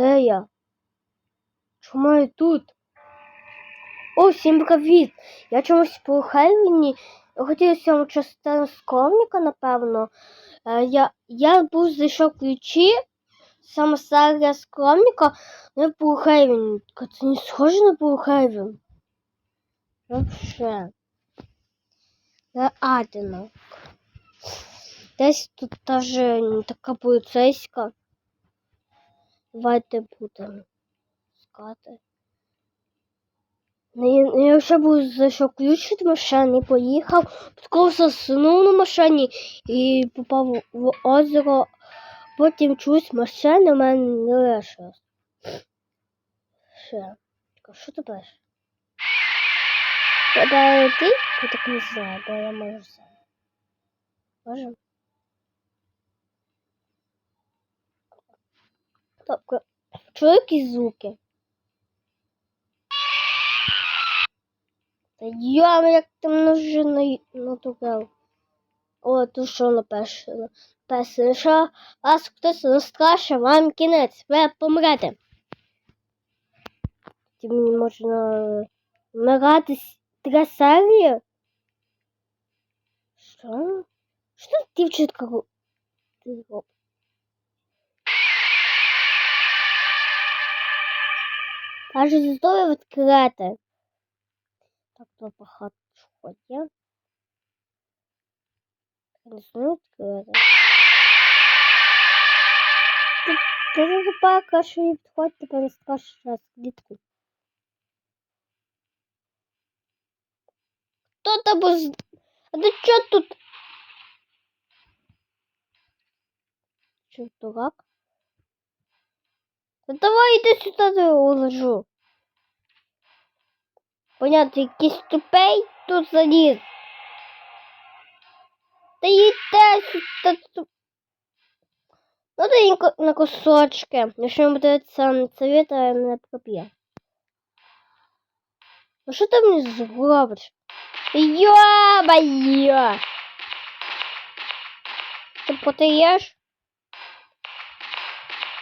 Де я? Чому я тут? О, всім привіт! Я чомусь по Хелвіні хотів сьому частину скромника, напевно. Е, я, я був знайшов ключі, саме серія скромника, не по Хелвіні. Це не схоже на по Хелвін. Вообще. Це Адінок. Десь тут теж така поліцейська. Давайте будемо скати. Ну, Я вже був зайшов ключ від машини, поїхав, такого заснув на машині і попав в озеро. Потім чусь машина в мене не лишилась. Ще. Що ти пишеш? Тебе ти? Я так не знаю, бо я можу сам. Можем? Так, чую звуки? Та йома, як ти мене вже на- натугав. О, тут що написано? Написано, що вас хтось розкраше, вам кінець, ви помрете. Ти мені можна вмирати з три серії? Що? Що дівчинка ру- ти робиш? Каже, знову відкрити. Так, то пахати є. Не знаю відкрити. Ти, ти не запака, що їй підходь, тепер не скажеш раз клітку. Хто там буз... А ти чо тут? Чо, дурак? Та давай йди сюди, уложу. Понятно, якийсь тупей тут заліз. Та їдьте сюди. Ну, ко- на кусочки. Якщо не буде це совет, мене проп'є. Ну що ти мені зробиш? Йо-моє! Ти потаєш?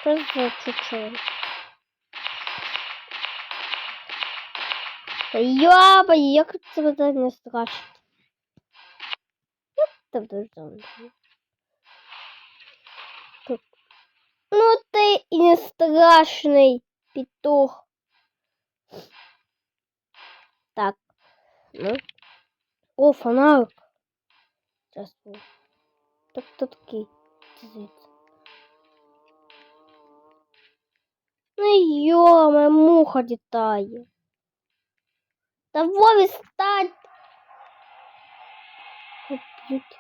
Що за чучело? Та йо-моє, як це буде не страшно? Як ти будеш зомбі? Тут. Ну ти і не страшний петух. Так. Ну. О, фонарик. Зараз був. Так хто такий? Йома, муха літає. Та Вові стань! Купить.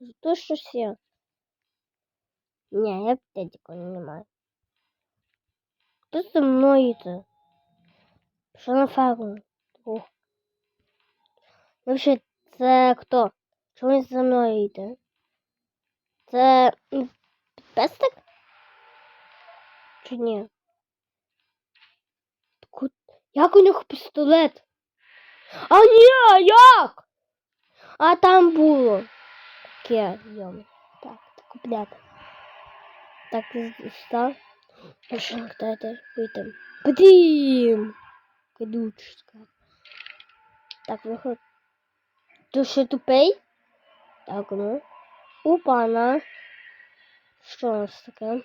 Жду щось є. Ні, я аптеку не маю. Хто зі мною йде? Що на ферму? Ох. Вообще, це хто? Чому він за мною йде? Це пестик? Чи ні? Як у нього пістолет? А ні, як? А там було. Таке, йомо. Так, так купляти. Так, став. Що дайте вийти. Подім! Кидучка. Так, виход. Ти ще тупий? Так, ну. Опана. Що у нас таке?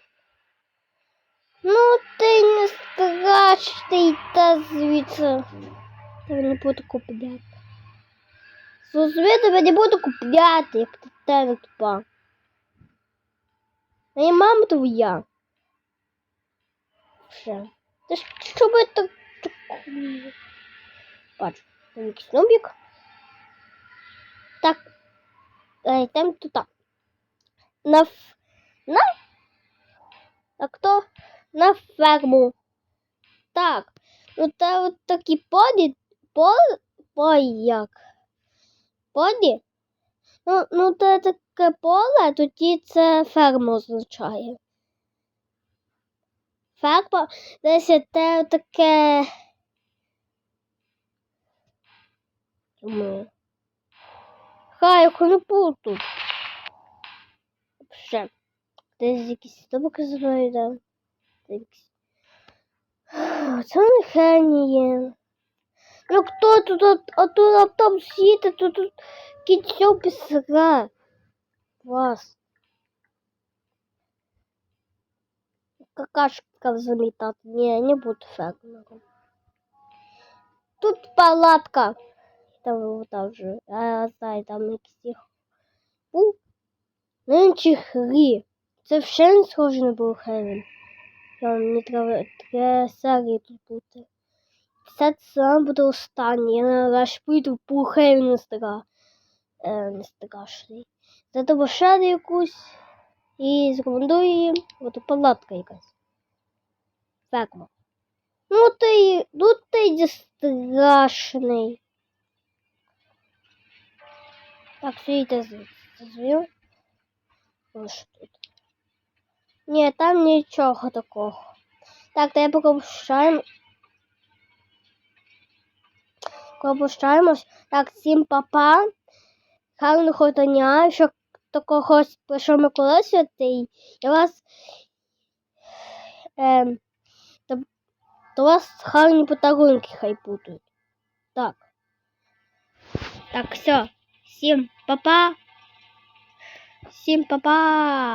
Ну, ти не страшний та звідси. Я не буду купляти. Зрозумій, тебе не буду купляти, як ти те тупа. А я мама твоя. Все. Ти ж що би так... Бачу, там якийсь нубік. Так. Е, Йдемо туди. На... На? А хто? На ферму. Так. Ну та от такі поді. По... По як? Поді? Ну, ну це таке поле, тоді це ферму означає. Ферма, десь те таке. Хай, не тут. Десь якісь стопки за Дивіться. Це не. Ну хто тут, а, тут а там сіти, тут, тут кінцю пісра. Вас. Какашка замітати. Ні, не буду фермером. Тут палатка. Там, там же, а, знаю, там якісь у Нинчі грі. Це ще не схоже на Брухевен. Там не треба три серії тут бути. Це буде останній. Я наразі піду в Брухевен не стара. Е, не страшний. Задобу ще якусь і зрекомендую їм. От палатка якась. Ферма. Ну ти, ну ти страшний. Так, свійте звів. Ось тут. Ні, там нічого такого. Так, то я поки пущаємо. Коли пущаємось. Так, всім папа. Гарного дня. Якщо до когось прийшов Микола Святий, я вас. То, то у вас гарні подарунки хай будуть. Так. Так, все. Всім па-па. Всім па-па.